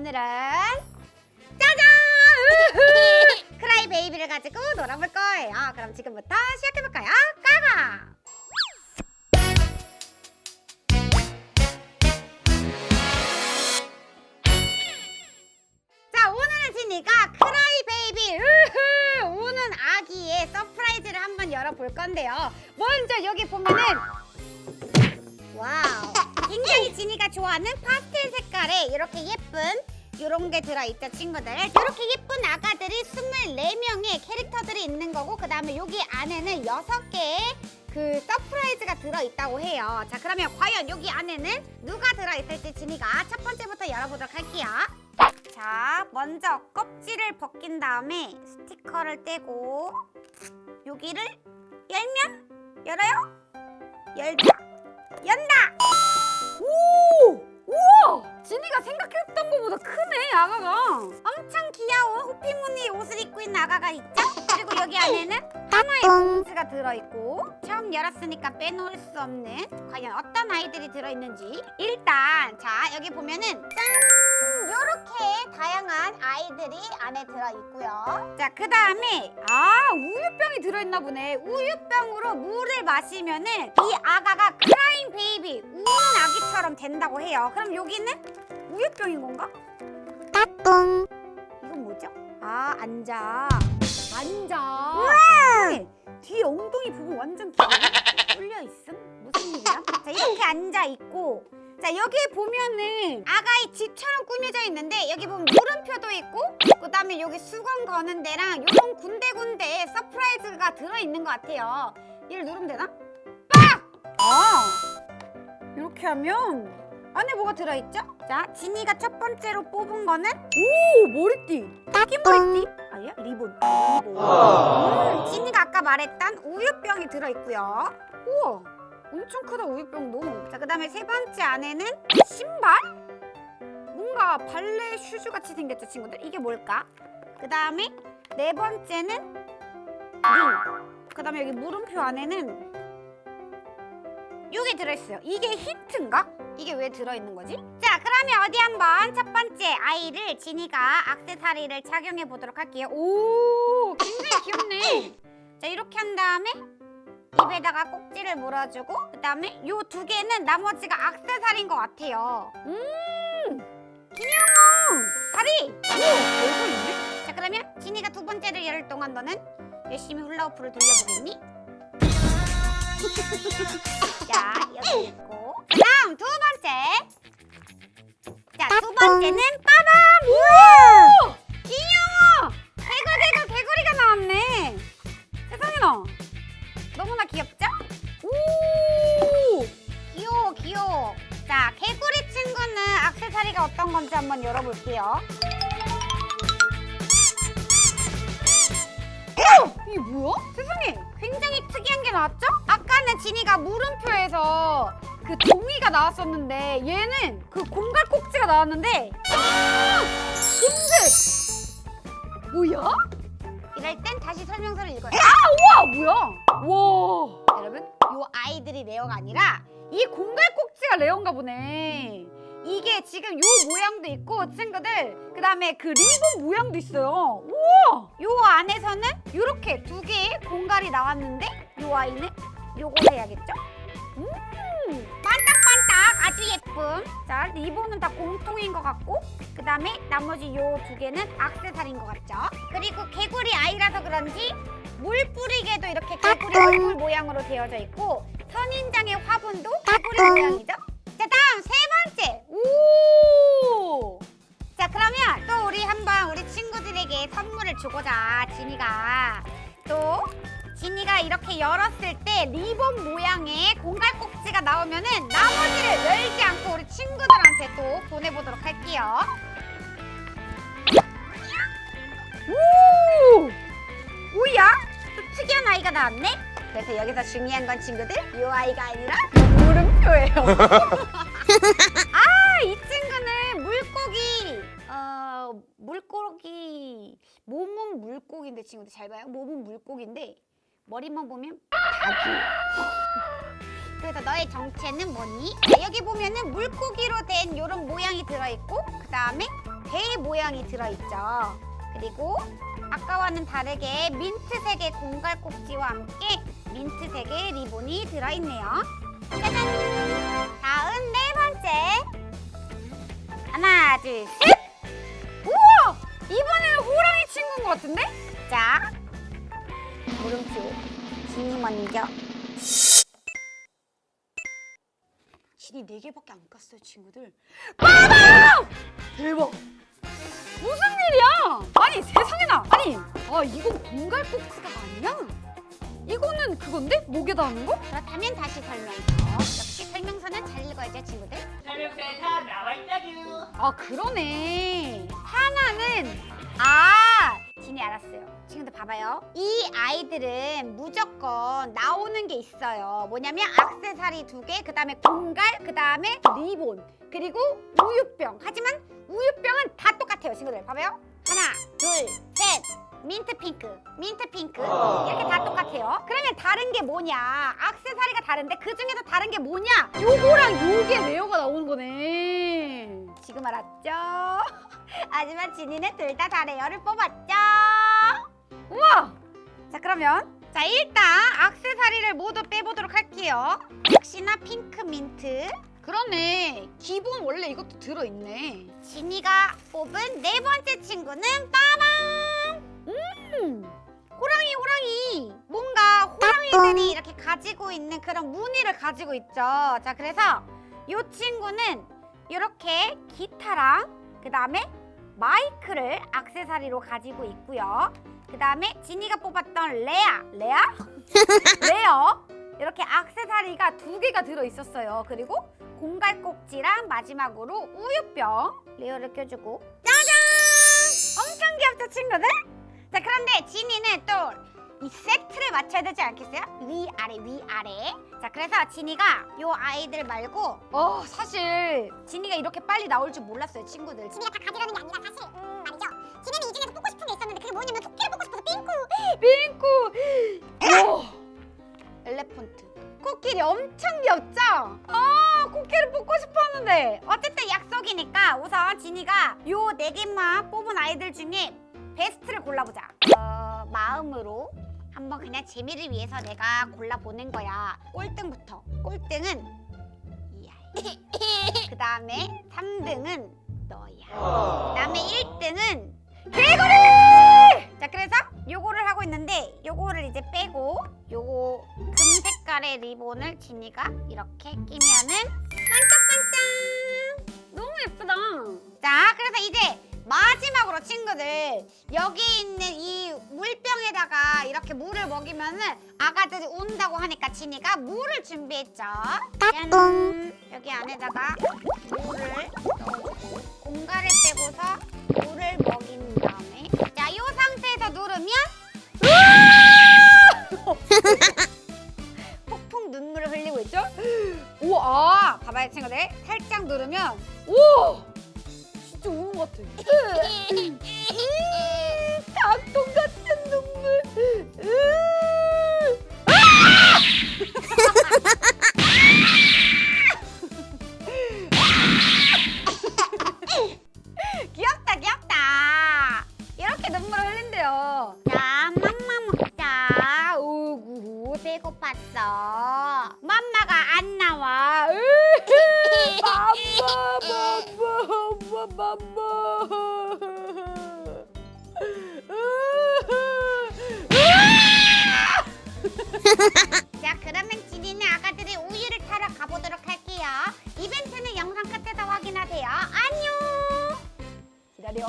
오늘은 짜잔! 크라이 베이비를 가지고 놀아볼 거예요. 그럼 지금부터 시작해볼까요? 까가! 자, 오늘은 지니가 크라이 베이비! 우는 아기의 서프라이즈를 한번 열어볼 건데요. 먼저 여기 보면은 와우. 굉장히 지니가 좋아하는 파스텔 색깔의 이렇게 예쁜 이런 게 들어있죠 친구들. 이렇게 예쁜 아가들이 24명의 캐릭터들이 있는 거고 그 다음에 여기 안에는 6개의 그 서프라이즈가 들어있다고 해요. 자 그러면 과연 여기 안에는 누가 들어있을지 지니가 첫 번째부터 열어보도록 할게요. 자 먼저 껍질을 벗긴 다음에 스티커를 떼고 여기를 열면 열어요? 열자. 연다! 오! 우와! 지니가 생각했던 것보다 크네, 아가가. 엄청 귀여운 호피무늬 옷을 입고 있는 아가가 있죠? 그리고 여기 안에는 하나의 봉지가 들어있고 처음 열었으니까 빼놓을 수 없는 과연 어떤 아이들이 들어있는지 일단 자 여기 보면은 짠! 요렇게 다양한 아이들이 안에 들어있고요 자 그 다음에 아 우유병이 들어있나 보네 우유병으로 물을 마시면은 이 아가가 크라잉 베이비 우는 아기처럼 된다고 해요 그럼 여기는 우유병인 건가? 따뚱 이건 뭐죠? 아 앉아 앉아 네, 뒤에 엉덩이 부분 완전 귀여워 뚫려 있음? 무슨 일이야? 자 이렇게 앉아 있고 자 여기 보면은 아가의 집처럼 꾸며져 있는데 여기 보면 물음표도 있고 그 다음에 여기 수건 거는 데랑 요런 군데군데 서프라이즈가 들어있는 것 같아요 얘를 누르면 되나? 빡! 아 이렇게 하면 안에 뭐가 들어있죠? 자 지니가 첫 번째로 뽑은 거는? 오 머리띠. 긴 머리띠? 아니야? 리본. 리본. 음, 지니가 아까 말했던 우유병이 들어있고요. 우와 엄청 크다 우유병도. 자 그 다음에 세 번째 안에는 신발? 뭔가 발레 슈즈 같이 생겼죠 친구들. 이게 뭘까? 그 다음에 네 번째는 링 그 다음에 여기 물음표 안에는 이게 들어있어요. 이게 힌트인가? 이게 왜 들어있는 거지? 자 그러면 어디 한번 첫 번째 아이를 지니가 악세사리를 착용해 보도록 할게요. 오 굉장히 귀엽네. 자 이렇게 한 다음에 입에다가 꼭지를 물어주고 그 다음에 요 두 개는 나머지가 악세사리인 것 같아요. 음 귀여워. 다리. 오 있네. 자 그러면 지니가 두 번째를 열을 동안 너는 열심히 훌라후프를 돌려보겠니? 자 여기 있고. 다음 두 번째. 자 두 번째는 빠밤. 우와! 귀여워 개굴개굴 개구리가 나왔네. 세상에나. 너무나 귀엽죠? 오! 귀여워 귀여워. 자 개구리 친구는 악세사리가 어떤 건지 한번 열어볼게요. 어! 이게 뭐야? 세상에. 굉장히 특이한 게 나왔죠? 아까는 지니가 물음표에서 그 종이가 나왔었는데 얘는 그 공갈 꼭지가 나왔는데 아! 금색 뭐야? 이럴 땐 다시 설명서를 읽어요. 아 우와! 뭐야? 와! 여러분 요 아이들이 레어가 아니라 이 공갈 꼭지가 레어인가 보네. 이게 지금 요 모양도 있고 친구들 그 다음에 그 리본 모양도 있어요. 우와! 요 안에서는 이렇게 두 개의 공갈이 나왔는데 요 아이는 요걸 해야겠죠? 음 반딱반딱. 아주 예쁨 자 리본은 다 공통인 것 같고 그 다음에 나머지 요 두 개는 악세사리인 것 같죠? 그리고 개구리 아이라서 그런지 물 뿌리개도 이렇게 개구리 얼굴 모양으로 되어져 있고 선인장의 화분도 개구리 모양이죠? 자 다음 세 번째. 오! 자 그러면 또 우리 한번 우리 친구들에게 선물을 주고자 지니가. 또 지니가 이렇게 열었을 때 리본 모양의 공갈 꼭지가 나오면은 나머지를 열지 않고 우리 친구들한테 또 보내보도록 할게요 오! 뭐야? 또 특이한 아이가 나왔네? 그래서 여기서 중요한 건 친구들 이 아이가 아니라 물음표예요 아, 이 친구는 물고기. 어, 물고기. 몸은 물고기인데 친구들 잘 봐요. 몸은 물고기인데 머리만 보면 닭이. 그래서 너의 정체는 뭐니? 자, 여기 보면은 물고기로 된 이런 모양이 들어있고 그 다음에 배 모양이 들어있죠. 그리고 아까와는 다르게 민트색의 공갈 꼭지와 함께 민트색의 리본이 들어있네요. 짜잔! 다음 네 번째. 하나, 둘, 셋! 우와! 이번에는 호랑이 친구인 것 같은데? 자, 물음표. 진이 먼저. 진이 네 개밖에 안 깠어요, 친구들. 빠밤! 대박! 무슨 일이야? 아니 세상에나! 아니, 아 이건 공갈꼭지가 아니야? 이거는 그건데? 목에다 하는 거? 그렇다면 다시 설명서. 역시 설명서는 잘 읽어야죠, 친구들. 설명서에 다 나와 있다구. 아 그러네 하나는 봐봐요. 이 아이들은 무조건 나오는 게 있어요. 뭐냐면 악세사리 두 개 그 다음에 공갈 그 다음에 리본 그리고 우유병. 하지만 우유병은 다 똑같아요 친구들 봐봐요. 하나 둘 셋. 민트 핑크 민트 핑크. 이렇게 다 똑같아요. 그러면 다른 게 뭐냐? 악세사리가 다른데 그 중에서 다른 게 뭐냐? 요거랑 요게 레어가 나오는 거네. 지금 알았죠? 하지만 진이는 둘 다 다레어를 뽑았죠 우와! 자 그러면 자 일단 악세사리를 모두 빼보도록 할게요. 역시나 핑크 민트. 그러네. 기본 원래 이것도 들어있네. 진이가 뽑은 네 번째 친구는 빠밤 음! 호랑이 호랑이! 뭔가 호랑이들이 이렇게 가지고 있는 그런 무늬를 가지고 있죠. 자 그래서 이 친구는 이렇게 기타랑 그 다음에 마이크를 악세사리로 가지고 있고요 그 다음에 진이가 뽑았던 레아. 레아? 레어? 이렇게 악세사리가 두 개가 들어 있었어요. 그리고 공갈 꼭지랑 마지막으로 우유병. 레어를 껴주고. 짜잔! 엄청 귀엽죠 친구들? 자 그런데 진이는 또 이 세트를 맞춰야 되지 않겠어요? 위아래 위아래. 자 그래서 진이가 요 아이들 말고 어 사실 진이가 이렇게 빨리 나올 줄 몰랐어요 친구들. 진이가 다 가지려는 게 아니라 사실 싶은 게 있었는데 그게 뭐냐면 토끼를 뽑고 싶어서 삥꾸 핑크 오 엘레펀트. 코끼리 엄청 귀엽죠? 아 코끼리 뽑고 싶었는데. 어쨌든 약속이니까 우선 진이가 요 네 개만 뽑은 아이들 중에 베스트를 골라보자. 어, 마음으로 한번 그냥 재미를 위해서 내가 골라보는 거야. 꼴등부터. 꼴등은 이 아이. 그 다음에 3등은 너야. 그 다음에 1등은 개구리! 자 그래서 요거를 하고 있는데 요거를 이제 빼고 요거 금 색깔의 리본을 진이가 이렇게 끼면은 반짝반짝! 너무 예쁘다. 자 그래서 이제 마지막으로 친구들 여기 있는 이 물병에다가 이렇게 물을 먹이면은 아가들이 온다고 하니까 진이가 물을 준비했죠. 짠 여기 안에다가 물을 넣어주고 공갈을 빼고서 물을 아빠. 자 그러면 지니네 아가들이 우유를 타러 가보도록 할게요. 이벤트는 영상 끝에서 확인하세요. 안녕! 기다려.